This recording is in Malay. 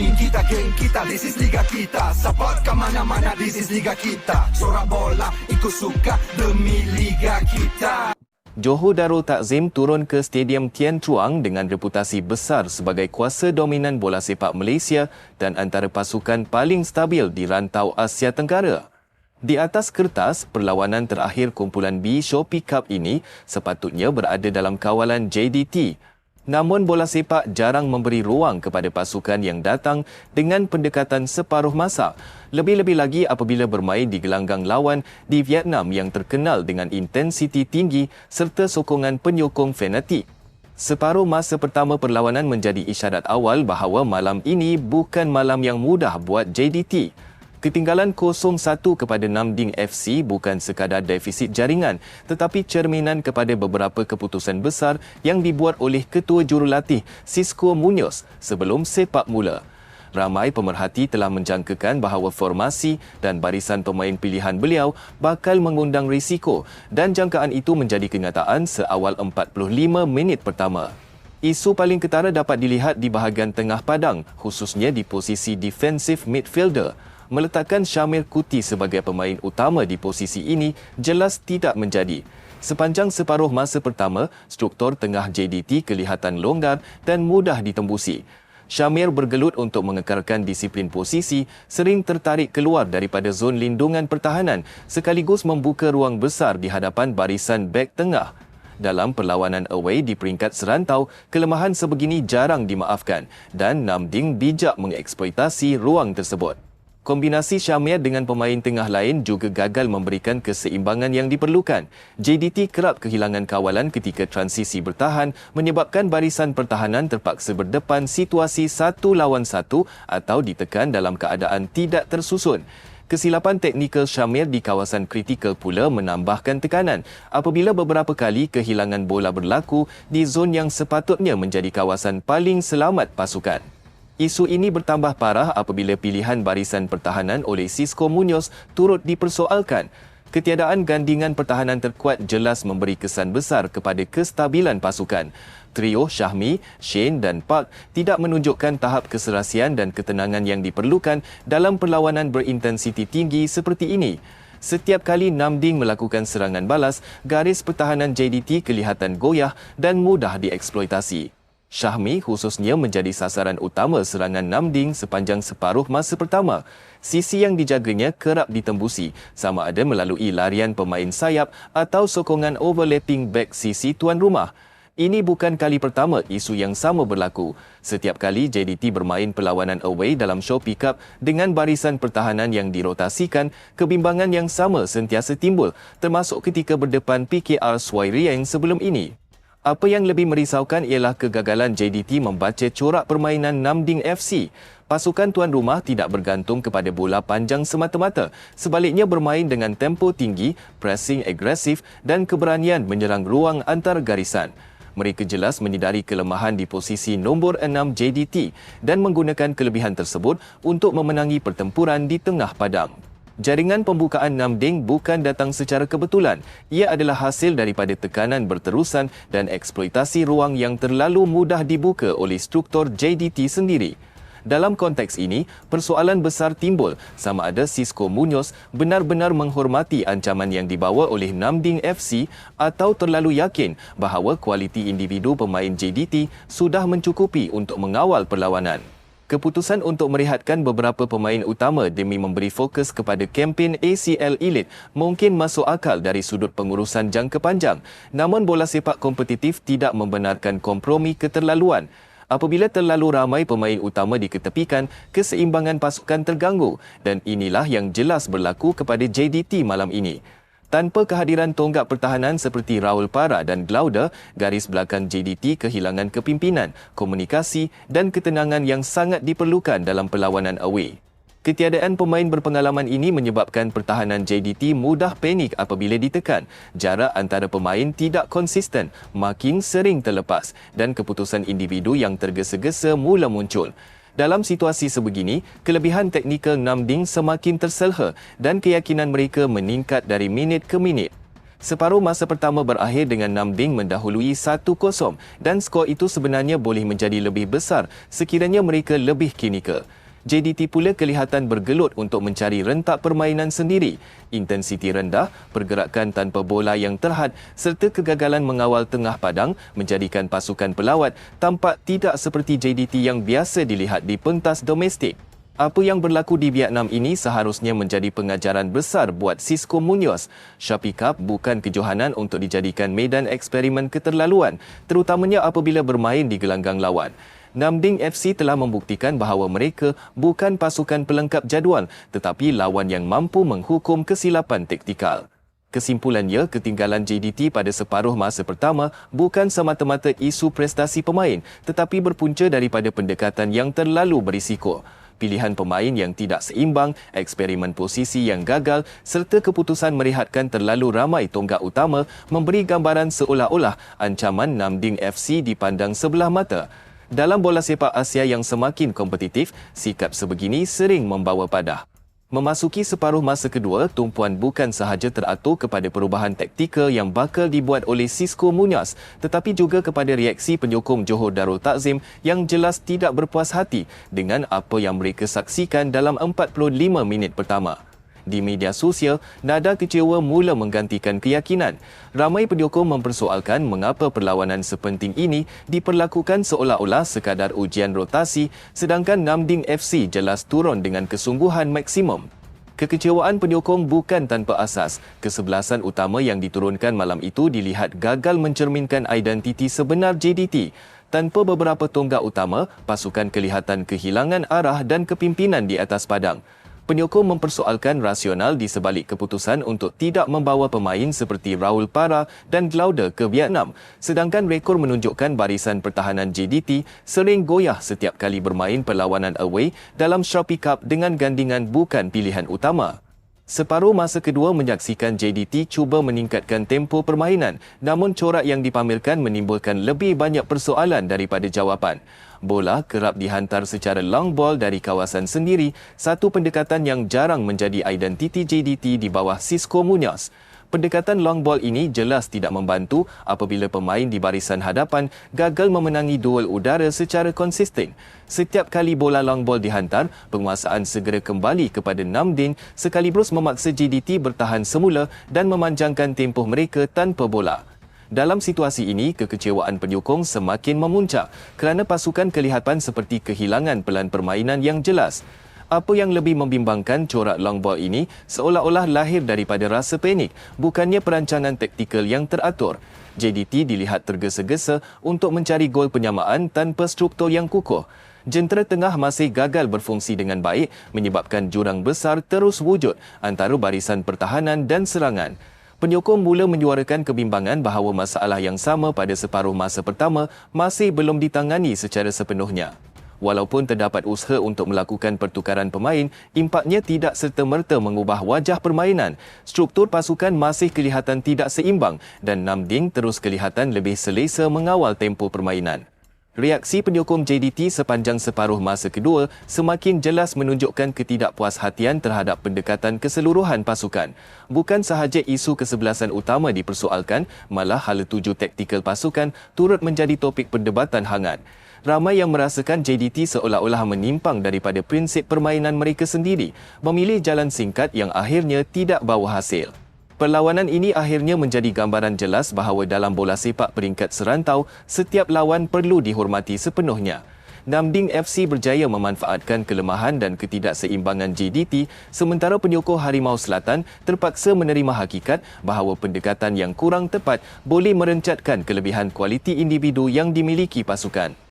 team kita, geng kita. This is Liga kita. Support ke mana-mana This is Liga kita. Sorak bola ikut suka demi Liga kita. Johor Darul Takzim turun ke Stadium Tian Truang dengan reputasi besar sebagai kuasa dominan bola sepak Malaysia dan antara pasukan paling stabil di rantau Asia Tenggara. Di atas kertas, perlawanan terakhir kumpulan B Shopee Cup ini sepatutnya berada dalam kawalan JDT Namun bola sepak jarang memberi ruang kepada pasukan yang datang dengan pendekatan separuh masa. Lebih-lebih lagi apabila bermain di gelanggang lawan di Vietnam yang terkenal dengan intensiti tinggi serta sokongan penyokong fanatik. Separuh masa pertama perlawanan menjadi isyarat awal bahawa malam ini bukan malam yang mudah buat JDT. Ketinggalan 0-1 kepada Namding FC bukan sekadar defisit jaringan tetapi cerminan kepada beberapa keputusan besar yang dibuat oleh ketua jurulatih Cisco Munoz sebelum sepak mula. Ramai pemerhati telah menjangkakan bahawa formasi dan barisan pemain pilihan beliau bakal mengundang risiko dan jangkaan itu menjadi kenyataan seawal 45 minit pertama. Isu paling ketara dapat dilihat di bahagian tengah padang khususnya di posisi defensive midfielder meletakkan Syamir Kuti sebagai pemain utama di posisi ini jelas tidak menjadi. Sepanjang separuh masa pertama, struktur tengah JDT kelihatan longgar dan mudah ditembusi. Syamir bergelut untuk mengekalkan disiplin posisi, sering tertarik keluar daripada zon lindungan pertahanan sekaligus membuka ruang besar di hadapan barisan bek tengah. Dalam perlawanan away di peringkat serantau, kelemahan sebegini jarang dimaafkan dan Namding bijak mengeksploitasi ruang tersebut. Kombinasi Syamir dengan pemain tengah lain juga gagal memberikan keseimbangan yang diperlukan. JDT kerap kehilangan kawalan ketika transisi bertahan menyebabkan barisan pertahanan terpaksa berdepan situasi satu lawan satu atau ditekan dalam keadaan tidak tersusun. Kesilapan teknikal Syamir di kawasan kritikal pula menambahkan tekanan apabila beberapa kali kehilangan bola berlaku di zon yang sepatutnya menjadi kawasan paling selamat pasukan. Isu ini bertambah parah apabila pilihan barisan pertahanan oleh Cisco Munoz turut dipersoalkan. Ketiadaan gandingan pertahanan terkuat jelas memberi kesan besar kepada kestabilan pasukan. Trio Syahmi, Shane dan Park tidak menunjukkan tahap keserasian dan ketenangan yang diperlukan dalam perlawanan berintensiti tinggi seperti ini. Setiap kali Namding melakukan serangan balas, garis pertahanan JDT kelihatan goyah dan mudah dieksploitasi. Syahmi khususnya menjadi sasaran utama serangan Namding sepanjang separuh masa pertama. Sisi yang dijaganya kerap ditembusi sama ada melalui larian pemain sayap atau sokongan overlapping back sisi tuan rumah. Ini bukan kali pertama isu yang sama berlaku. Setiap kali JDT bermain perlawanan away dalam Shopee Cup dengan barisan pertahanan yang dirotasikan, kebimbangan yang sama sentiasa timbul termasuk ketika berdepan PKR Swairiang sebelum ini. Apa yang lebih merisaukan ialah kegagalan JDT membaca corak permainan Namding FC. Pasukan tuan rumah tidak bergantung kepada bola panjang semata-mata. Sebaliknya bermain dengan tempo tinggi, pressing agresif dan keberanian menyerang ruang antar garisan. Mereka jelas menyedari kelemahan di posisi nombor 6 JDT dan menggunakan kelebihan tersebut untuk memenangi pertempuran di tengah padang. Jaringan pembukaan Namding bukan datang secara kebetulan. Ia adalah hasil daripada tekanan berterusan dan eksploitasi ruang yang terlalu mudah dibuka oleh struktur JDT sendiri. Dalam konteks ini, persoalan besar timbul sama ada Cisco Munoz benar-benar menghormati ancaman yang dibawa oleh Namding FC atau terlalu yakin bahawa kualiti individu pemain JDT sudah mencukupi untuk mengawal perlawanan. Keputusan untuk merehatkan beberapa pemain utama demi memberi fokus kepada kempen ACL Elite mungkin masuk akal dari sudut pengurusan jangka panjang. Namun bola sepak kompetitif tidak membenarkan kompromi keterlaluan. Apabila terlalu ramai pemain utama diketepikan, keseimbangan pasukan terganggu dan inilah yang jelas berlaku kepada JDT malam ini. Tanpa kehadiran tonggak pertahanan seperti Raul Para dan Glauda, garis belakang JDT kehilangan kepimpinan, komunikasi dan ketenangan yang sangat diperlukan dalam perlawanan away. Ketiadaan pemain berpengalaman ini menyebabkan pertahanan JDT mudah panik apabila ditekan. Jarak antara pemain tidak konsisten, makin sering terlepas dan keputusan individu yang tergesa-gesa mula muncul. Dalam situasi sebegini, kelebihan teknikal Namding semakin terselha dan keyakinan mereka meningkat dari minit ke minit. Separuh masa pertama berakhir dengan Namding mendahului 1-0 dan skor itu sebenarnya boleh menjadi lebih besar sekiranya mereka lebih klinikal. JDT pula kelihatan bergelut untuk mencari rentak permainan sendiri. Intensiti rendah, pergerakan tanpa bola yang terhad serta kegagalan mengawal tengah padang menjadikan pasukan pelawat tampak tidak seperti JDT yang biasa dilihat di pentas domestik. Apa yang berlaku di Vietnam ini seharusnya menjadi pengajaran besar buat Cisco Munoz. Shopee Cup bukan kejohanan untuk dijadikan medan eksperimen keterlaluan, terutamanya apabila bermain di gelanggang lawan. Namding FC telah membuktikan bahawa mereka bukan pasukan pelengkap jadual tetapi lawan yang mampu menghukum kesilapan taktikal. Kesimpulannya, ketinggalan JDT pada separuh masa pertama bukan semata-mata isu prestasi pemain tetapi berpunca daripada pendekatan yang terlalu berisiko pilihan pemain yang tidak seimbang, eksperimen posisi yang gagal serta keputusan merehatkan terlalu ramai tonggak utama memberi gambaran seolah-olah ancaman Namding FC dipandang sebelah mata. Dalam bola sepak Asia yang semakin kompetitif, sikap sebegini sering membawa padah. Memasuki separuh masa kedua, tumpuan bukan sahaja teratur kepada perubahan taktikal yang bakal dibuat oleh Cisco Munoz, tetapi juga kepada reaksi penyokong Johor Darul Takzim yang jelas tidak berpuas hati dengan apa yang mereka saksikan dalam 45 minit pertama. Di media sosial, nada kecewa mula menggantikan keyakinan. Ramai penyokong mempersoalkan mengapa perlawanan sepenting ini diperlakukan seolah-olah sekadar ujian rotasi sedangkan Namding FC jelas turun dengan kesungguhan maksimum. Kekecewaan penyokong bukan tanpa asas. Kesebelasan utama yang diturunkan malam itu dilihat gagal mencerminkan identiti sebenar JDT. Tanpa beberapa tonggak utama, pasukan kelihatan kehilangan arah dan kepimpinan di atas padang penyokong mempersoalkan rasional di sebalik keputusan untuk tidak membawa pemain seperti Raul Para dan Glaude ke Vietnam, sedangkan rekor menunjukkan barisan pertahanan JDT sering goyah setiap kali bermain perlawanan away dalam Shopee Cup dengan gandingan bukan pilihan utama. Separuh masa kedua menyaksikan JDT cuba meningkatkan tempo permainan, namun corak yang dipamerkan menimbulkan lebih banyak persoalan daripada jawapan bola kerap dihantar secara long ball dari kawasan sendiri, satu pendekatan yang jarang menjadi identiti JDT di bawah Cisco Munoz. Pendekatan long ball ini jelas tidak membantu apabila pemain di barisan hadapan gagal memenangi duel udara secara konsisten. Setiap kali bola long ball dihantar, penguasaan segera kembali kepada Namdin sekaligus memaksa JDT bertahan semula dan memanjangkan tempoh mereka tanpa bola. Dalam situasi ini, kekecewaan penyokong semakin memuncak kerana pasukan kelihatan seperti kehilangan pelan permainan yang jelas. Apa yang lebih membimbangkan corak long ball ini seolah-olah lahir daripada rasa panik, bukannya perancangan taktikal yang teratur. JDT dilihat tergesa-gesa untuk mencari gol penyamaan tanpa struktur yang kukuh. Jentera tengah masih gagal berfungsi dengan baik menyebabkan jurang besar terus wujud antara barisan pertahanan dan serangan penyokong mula menyuarakan kebimbangan bahawa masalah yang sama pada separuh masa pertama masih belum ditangani secara sepenuhnya. Walaupun terdapat usaha untuk melakukan pertukaran pemain, impaknya tidak serta-merta mengubah wajah permainan. Struktur pasukan masih kelihatan tidak seimbang dan Namding terus kelihatan lebih selesa mengawal tempo permainan. Reaksi penyokong JDT sepanjang separuh masa kedua semakin jelas menunjukkan ketidakpuashatian terhadap pendekatan keseluruhan pasukan. Bukan sahaja isu kesebelasan utama dipersoalkan, malah hala tuju taktikal pasukan turut menjadi topik perdebatan hangat. Ramai yang merasakan JDT seolah-olah menyimpang daripada prinsip permainan mereka sendiri, memilih jalan singkat yang akhirnya tidak bawa hasil. Perlawanan ini akhirnya menjadi gambaran jelas bahawa dalam bola sepak peringkat serantau, setiap lawan perlu dihormati sepenuhnya. Namding FC berjaya memanfaatkan kelemahan dan ketidakseimbangan JDT sementara penyokong Harimau Selatan terpaksa menerima hakikat bahawa pendekatan yang kurang tepat boleh merencatkan kelebihan kualiti individu yang dimiliki pasukan.